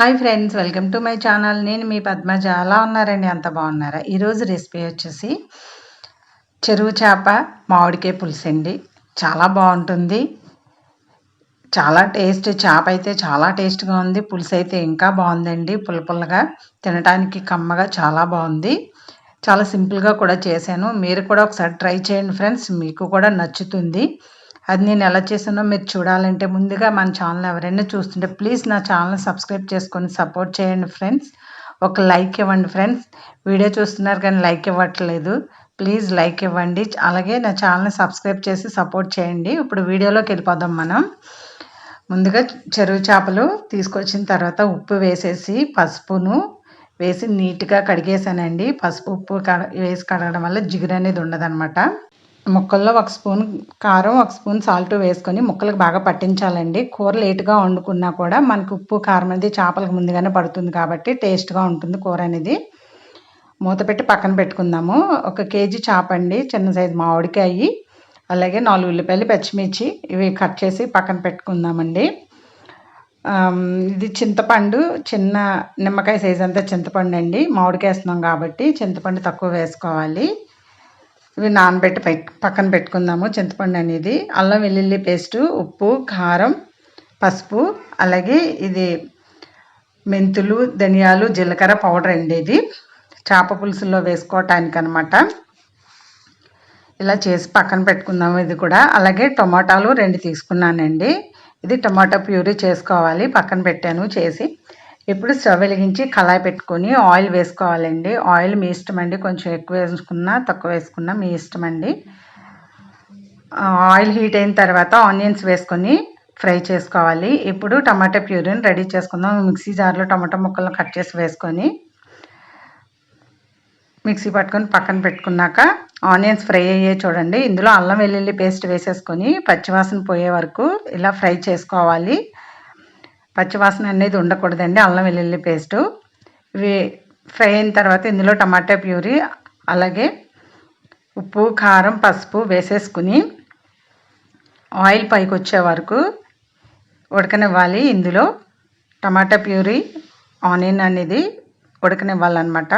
Hi friends welcome to my channel. నేను మీ పద్మజ. అలా ఉన్నారండి? అంత బాగున్నారా? ఈరోజు రెసిపీ వచ్చేసి చెరువు చేప మామిడికాయ పులుసు అండి. చాలా బాగుంటుంది. చాలా టేస్ట్. చేప అయితే చాలా టేస్ట్గా ఉంది. పులుసు అయితే ఇంకా బాగుందండి. పుల్ల పుల్లగా తినడానికి కమ్మగా చాలా బాగుంది. చాలా సింపుల్గా కూడా చేశాను. మీరు కూడా ఒకసారి ట్రై చేయండి ఫ్రెండ్స్. మీకు కూడా నచ్చుతుంది. అది నేను ఎలా చేశానో మీరు చూడాలంటే ముందుగా మన ఛానల్ ఎవరైనా చూస్తుంటే ప్లీజ్ నా ఛానల్ సబ్స్క్రైబ్ చేసుకొని సపోర్ట్ చేయండి ఫ్రెండ్స్. ఒక లైక్ ఇవ్వండి ఫ్రెండ్స్. వీడియో చూస్తున్నారు కానీ లైక్ ఇవ్వట్లేదు. ప్లీజ్ లైక్ ఇవ్వండి. అలాగే నా ఛానల్ని సబ్స్క్రైబ్ చేసి సపోర్ట్ చేయండి. ఇప్పుడు వీడియోలోకి వెళ్ళిపోదాం మనం. ముందుగా చెరువు చేపలు తీసుకొచ్చిన తర్వాత ఉప్పు వేసేసి పసుపును వేసి నీట్గా కడిగేసానండి పసుపు ఉప్పు వేసి కడగడం వల్ల జిగురు అనేది ఉండదన్నమాట. ముక్కల్లో ఒక స్పూన్ కారం ఒక స్పూన్ సాల్ట్ వేసుకొని ముక్కలకు బాగా పట్టించాలండి. కూర లేటుగా వండుకున్నా కూడా మనకు ఉప్పు కారం అనేది చేపలకు ముందుగానే పడుతుంది కాబట్టి టేస్ట్గా ఉంటుంది కూర అనేది. మూత పెట్టి పక్కన పెట్టుకుందాము. ఒక కేజీ చేప అండి చిన్న సైజు మామిడికాయి అలాగే నాలుగు ఉల్లిపాయలు పచ్చిమిర్చి ఇవి కట్ చేసి పక్కన పెట్టుకుందామండి. ఇది చింతపండు చిన్న నిమ్మకాయ సైజ్ అంతా చింతపండు అండి. మామిడికాయ వేస్తున్నాం కాబట్టి చింతపండు తక్కువ వేసుకోవాలి. ఇవి నానబెట్టి పక్కన పెట్టుకుందాము చింతపండు అనేది. అల్లం వెల్లుల్లి పేస్టు ఉప్పు కారం పసుపు అలాగే ఇది మెంతులు ధనియాలు జీలకర్ర పౌడర్ అండి ఇది. చేప పులుసులో వేసుకోవటానికి అనమాట ఇలా చేసి పక్కన పెట్టుకుందాము ఇది కూడా. అలాగే టొమాటాలు రెండు తీసుకున్నానండి. ఇది టమాటా ప్యూరీ చేసుకోవాలి. పక్కన పెట్టాను చేసి. ఇప్పుడు స్టవ్ వెలిగించి కళాయి పెట్టుకొని ఆయిల్ వేసుకోవాలండి. ఆయిల్ మీ ఇష్టం అండి. కొంచెం ఎక్కువ వేసుకున్నా తక్కువ వేసుకున్నా మీ ఇష్టం అండి. ఆయిల్ హీట్ అయిన తర్వాత ఆనియన్స్ వేసుకొని ఫ్రై చేసుకోవాలి. ఇప్పుడు టమాటా ప్యూరీని రెడీ చేసుకుందాం. మిక్సీ జార్లో టమాటా ముక్కలను కట్ చేసి వేసుకొని మిక్సీ పట్టుకొని పక్కన పెట్టుకున్నాక ఆనియన్స్ ఫ్రై అయ్యే చూడండి. ఇందులో అల్లం వెల్లుల్లి పేస్ట్ వేసేసుకొని పచ్చివాసన పోయే వరకు ఇలా ఫ్రై చేసుకోవాలి. పచ్చివాసన అనేది ఉండకూడదండి అల్లం వెల్లుల్లి పేస్టు. ఇవి ఫ్రై అయిన తర్వాత ఇందులో టమాటా ప్యూరీ అలాగే ఉప్పు కారం పసుపు వేసేసుకుని ఆయిల్ పైకి వచ్చే వరకు ఉడకనివ్వాలి. ఇందులో టమాటా ప్యూరీ ఆనియన్ అనేది ఉడకనివ్వాలన్నమాట.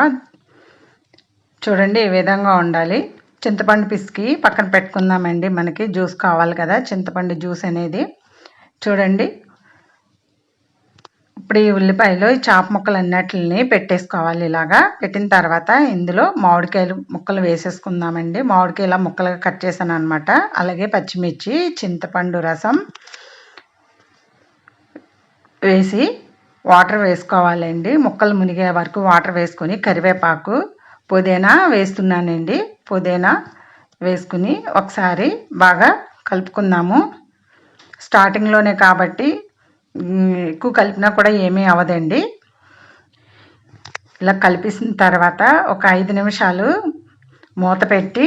చూడండి ఈ విధంగా ఉండాలి. చింతపండు పిసికి పక్కన పెట్టుకుందామండి. మనకి జ్యూస్ కావాలి కదా చింతపండు జ్యూస్ అనేది. చూడండి ఇప్పుడు ఈ ఉల్లిపాయలు ఈ చాప ముక్కలు అన్నిటిని పెట్టేసుకోవాలి ఇలాగా. పెట్టిన తర్వాత ఇందులో మామిడికాయలు ముక్కలు వేసేసుకుందామండి. మామిడికాయ ముక్కలుగా కట్ చేశాను అనమాట అలాగే పచ్చిమిర్చి చింతపండు రసం వేసి వాటర్ వేసుకోవాలండి. ముక్కలు మునిగే వరకు వాటర్ వేసుకొని కరివేపాకు పుదీనా వేస్తున్నానండి. పుదీనా వేసుకుని ఒకసారి బాగా కలుపుకుందాము. స్టార్టింగ్లోనే కాబట్టి ఎక్కువ కలిపినా కూడా ఏమీ అవ్వదండి. ఇలా కలిపేసిన తర్వాత ఒక ఐదు నిమిషాలు మూత పెట్టి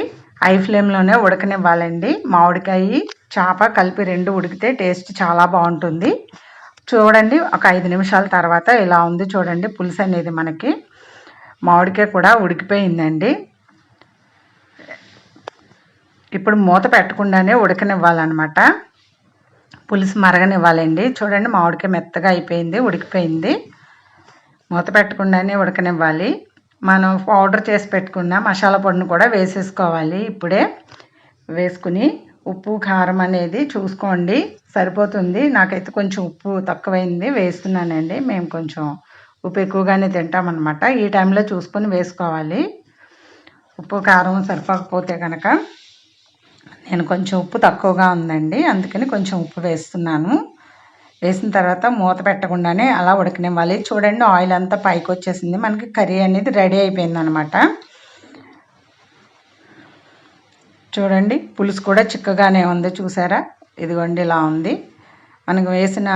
ఐ ఫ్లేమ్లోనే ఉడకనివ్వాలండి. మామిడికాయ చేప కలిపి రెండు ఉడికితే టేస్ట్ చాలా బాగుంటుంది. చూడండి ఒక ఐదు నిమిషాల తర్వాత ఇలా ఉంది చూడండి పులుసు అనేది మనకి. మామిడికాయ కూడా ఉడికిపోయిందండి. ఇప్పుడు మూత పెట్టకుండానే ఉడకనివ్వాలన్నమాట. పులుసు మరగనివ్వాలండి. చూడండి మామిడికాయ మెత్తగా అయిపోయింది ఉడికిపోయింది. మూత పెట్టకుండానే ఉడకనివ్వాలి. మనం పౌడర్ చేసి పెట్టుకున్న మసాలా పొడిని కూడా వేసేసుకోవాలి ఇప్పుడే. వేసుకుని ఉప్పు కారం అనేది చూసుకోండి. సరిపోతుంది. నాకైతే కొంచెం ఉప్పు తక్కువైంది వేస్తున్నానండి. మేము కొంచెం ఉప్పు ఎక్కువగానే తింటామన్నమాట. ఈ టైంలో చూసుకొని వేసుకోవాలి. ఉప్పు కారం సరిపోకపోతే కనుక నేను కొంచెం ఉప్పు తక్కువగా ఉందండి అందుకని కొంచెం ఉప్పు వేస్తున్నాను. వేసిన తర్వాత మూత పెట్టకుండానే అలా ఉడకనివ్వాలి. చూడండి ఆయిల్ అంతా పైకి వచ్చేసింది. మనకి కర్రీ అనేది రెడీ అయిపోయింది అనమాట చూడండి పులుసు కూడా చిక్కగానే ఉంది చూసారా? ఇదిగోండి ఇలా ఉంది. మనకు వేసిన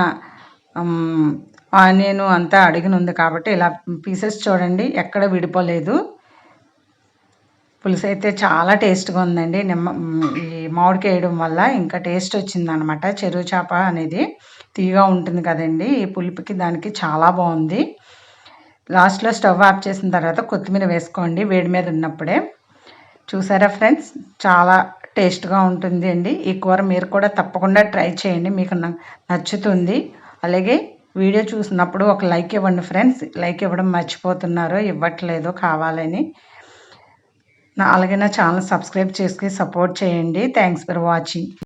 ఆనియన్ అంతా అడిగిన ఉంది కాబట్టి ఇలా పీసెస్ చూడండి ఎక్కడ విడిపోలేదు. పులుసు అయితే చాలా టేస్ట్గా ఉందండి. నిమ్మ ఈ మామిడికాయ వేయడం వల్ల ఇంకా టేస్ట్ వచ్చిందనమాట. చెరువు చేప అనేది తీగా ఉంటుంది కదండి. ఈ పులుపుకి దానికి చాలా బాగుంది. లాస్ట్లో స్టవ్ ఆఫ్ చేసిన తర్వాత కొత్తిమీర వేసుకోండి వేడి మీద ఉన్నప్పుడే. చూసారా ఫ్రెండ్స్? చాలా టేస్ట్గా ఉంటుంది అండి. ఈ కూర మీరు కూడా తప్పకుండా ట్రై చేయండి. మీకు నచ్చుతుంది. అలాగే వీడియో చూసినప్పుడు ఒక లైక్ ఇవ్వండి ఫ్రెండ్స్. లైక్ ఇవ్వడం మర్చిపోతున్నారు. ఇవ్వట్లేదు కావాలని. నా అలాగే నా ఛానల్ సబ్స్క్రైబ్ చేసుకుని సపోర్ట్ చేయండి. Thanks for watching